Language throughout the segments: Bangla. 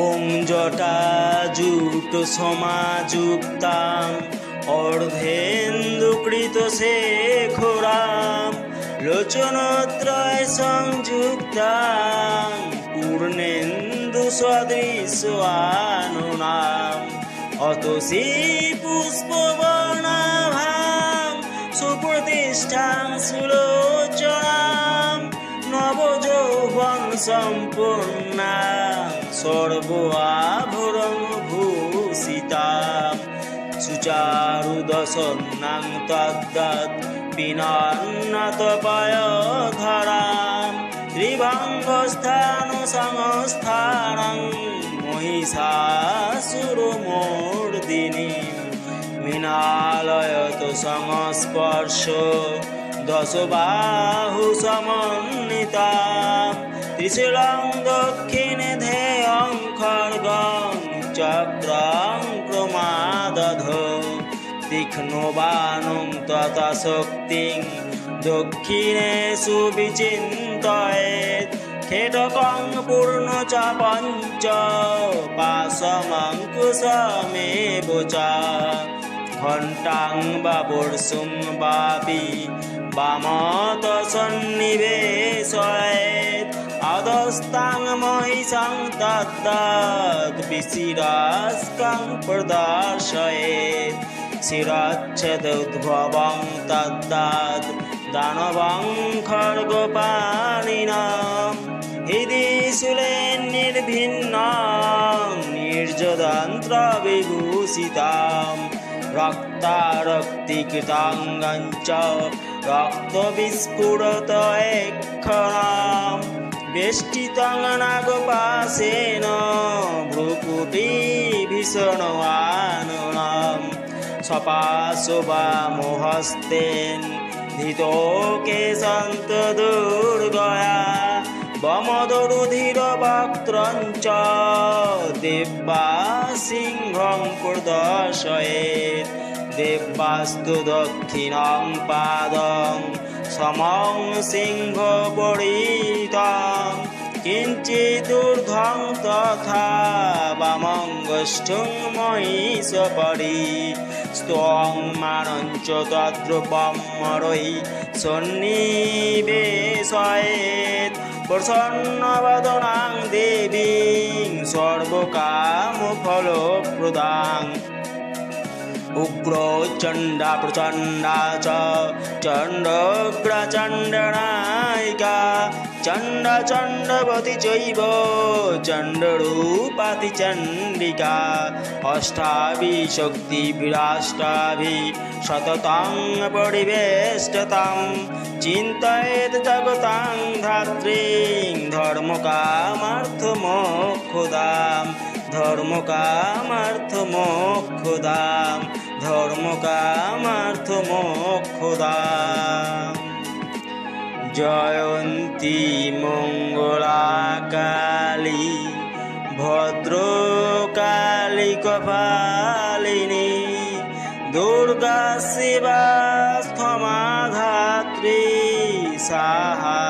ওং জটা জুট সমাযুক্তাং অর্ধেন্দুকৃত শেখরাম লোচনত্রয় সংযুক্তাং পূর্ণেন্দু সদৃশানুনাম অতসী পুষ্পবর্ণাভাং সুপ্রতিষ্ঠাং সুলোচনাম। নবযৌবন সম্পূর্ণা সর্ব আভরণ ভূষিতাম সুচারুদশন্নাং তদ্দৎ পিনান্নতপায়ধরাম ত্রিভঙ্গস্থান সংস্থানং মহিষাসুরমূর্দিনী মৃণালয়ত সংস্পর্শ দশবাহু সমন্বিতা। ত্রিশূলং দক্ষিণে ধেয়ং খড়গং চক্রং ক্রমাদধ তীক্ষ্ণবাণং তথা শক্তিং দক্ষিণে সুবিচিন্তয়েৎ খেটকং পূর্ণ চ পঞ্চ পাশমঙ্কুশমেব চ ঘণ্টাং বা বর্ষুং বাপি বামত সন্নিবেশয়েৎ অধস্তাং মহিষাং তদ্দৎ বিশিরাস্কাং প্রদর্শয়েৎ শিরাচ্ছেদুদ্ভবং তদ্দৎ দানবং খর্গপাণিনাম হৃদি শূলে নির্ভিন্ন নির্যদন্ত্র বিভূষিতাম রক্তারক্তিকৃতাঙ্গঞ্চ রক্তবিস্ফুরত বেষ্টিতং নাগপাশেন ভ্রুকুটি ভীষণ আননাম। সপাশোবামহস্তেন ধৃতোকে সন্ত দুর্গয়া বমদরুধির বক্ত্রঞ্চ দেব্যা সিংহং প্রদর্শয়েৎ দেব্যাস্তু দক্ষিণং পাদং সমং সিংহ পরিতং কিঞ্চিদূর্ধ্বং তথা বামঙ্গষ্ঠুং মহিষপরি স্তং মানঞ্চ তদ্রূপম মরৈ সন্নিবেশয়েৎ প্রসন্নবদনাং দেবীং সর্বকামফলপ্রদাং উগ্র চণ্ডা প্রচণ্ডা চ চণ্ডগ্রচণ্ডনায়িকা চণ্ড চণ্ডবতী চৈব চণ্ডরূপাতি চণ্ডিকা অষ্টাভি শক্তিভিরাষ্টাভি সততাং পরিবেষ্টতাম, চিন্তয়েত জগতাং ধাত্রীং, ধর্মকামার্থমোক্ষদাম ধর্মকামার্থমোক্ষদাম ধর্মকামার্থমোক্ষদাম। জয়ন্তী মঙ্গলাকালী ভদ্রকালী কপালিনী দুর্গা শিবা স্থমাধাত্রী সাহা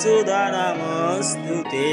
সুধা নমস্তুতে।